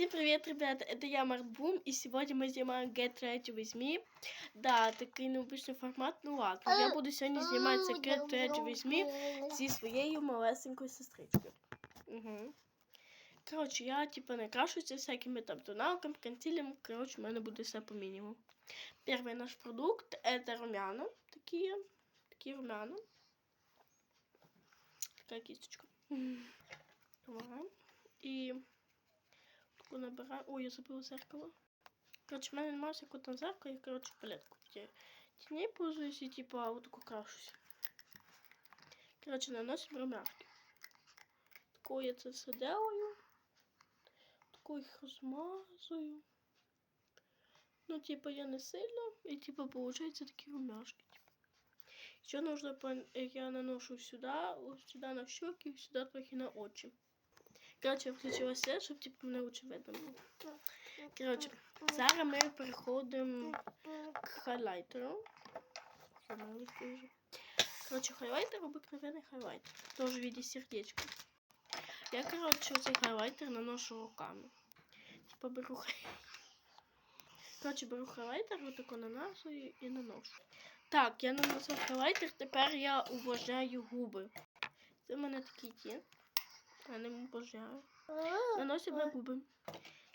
Всем привет, ребята, это я Марк Бум, и сегодня мы снимаем Get Ready With Me. Да, такий необычный формат, ну ладно. Я буду сьогодні знімати це Get Ready With Me зі своєю малесенькою сестричкою. Угу. Коротше, я типа не крашуся всякими там тоналками, консилером. Коротше, у мене буде все по мінімуму. Первый наш продукт это румяна. Такие, такие румяна. Такая кисточка. Таку набираю. Ой, я забыла зеркало. Короче, в мене немає всякого там зеркала, я, короче, палетку ті- тіней пользуюсь і типа вот таку крашуся. Короче, наносимо румяшки. Таку я це все делаю. Таку їх розмазую. Ну, типа, я не сильно, і типа получается такі румяшки. Типа. Еще нужно, я наношу сюда, сюда на щеки, сюда трохи на очі. Короче, я включила свет, щоб типу мене лучше видно було. Короче, зараз ми переходимо к хайлайтеру. Короче, хайлайтер обыкновенный хайлайтер. Тоже в виде сердечка. Я, короче, цей хайлайтер наношу руками. Типа беру Короче, беру хайлайтер, вот тако наносую і наношу. Так, я наносив хайлайтер, тепер я увлажняю губи. Це в мене такі ті. Я не обожаю. Наносимо на губи.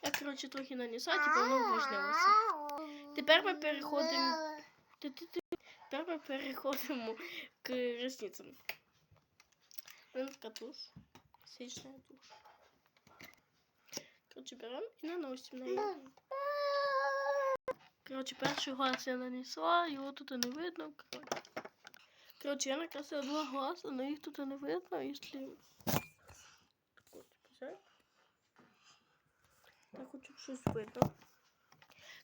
Я, коротше, трохи нанесла, типу воно увлажнилося. Тепер ми переходимо. Тепер ми переходимо к ресницям. Така туш. Січна туш. Коротше, беремо і наносимо на її. Коротше, перший глаз я нанесла, його тут не видно. Коротше я накрасила два глаза, але їх тут не видно, якщо... Так от, взяти. Я хочу щось видно.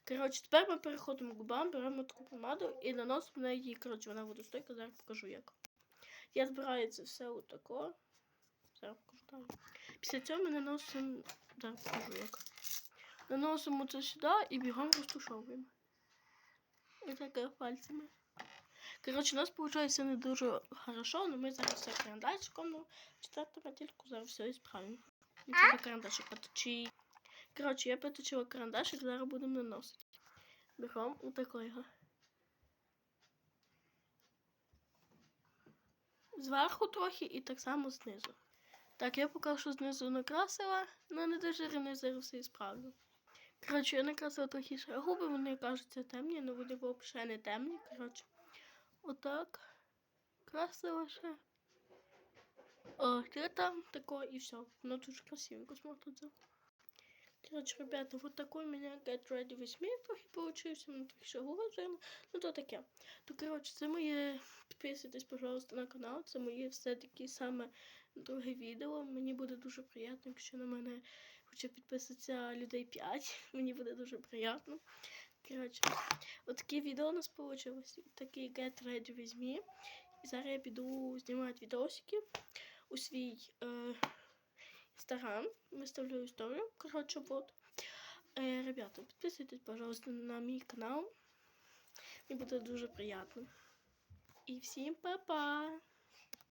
Коротше, тепер ми переходимо к губам, беремо таку помаду і наносимо на її. Коротше, вона водостойка, зараз покажу як. Я збираю це все отако. Зараз покажу далі. Після цього ми наносимо. Зараз покажу як. Наносимо це сюди і бігом розтушовуємо. І так пальцями. Коротше, у нас виходить не дуже хорошо, але ми зараз все карандашиком, ну, четверту модельку зараз все ісправимо. І треба карандашик поточити. Коротше, я поточила карандашик, зараз будемо наносити. Беремо отакого. його. Зверху трохи і так само знизу. Так, я поки що знизу накрасила, але не дуже рівно зараз все ісправлю. Коротше, я накрасила трохи ще губи, вони кажуться темні, але вони взагалі не темні. Коротше, отак. Красила ще. О, ти там тако і все. Воно дуже красивенько смотрится. Короче, ребята, вот такой у меня Get Ready трохи получився, ну трохи ще гложено. Ну то таке. То, короче, це моє. Підписуйтесь, пожалуйста, на канал. Це моє все-таки саме друге відео. Мені буде дуже приємно, якщо на мене хоче підписатися людей 5. Мені буде дуже приємно. Коротше, от таке відео у нас вийшло. Такий Get Ready With І зараз я піду знімати відосики у свій е, інстаграм. Виставлю історію. Коротше, вот. Е, ребята, підписуйтесь, пожалуйста, на мій канал. Мені буде дуже приємно. І всім па-па!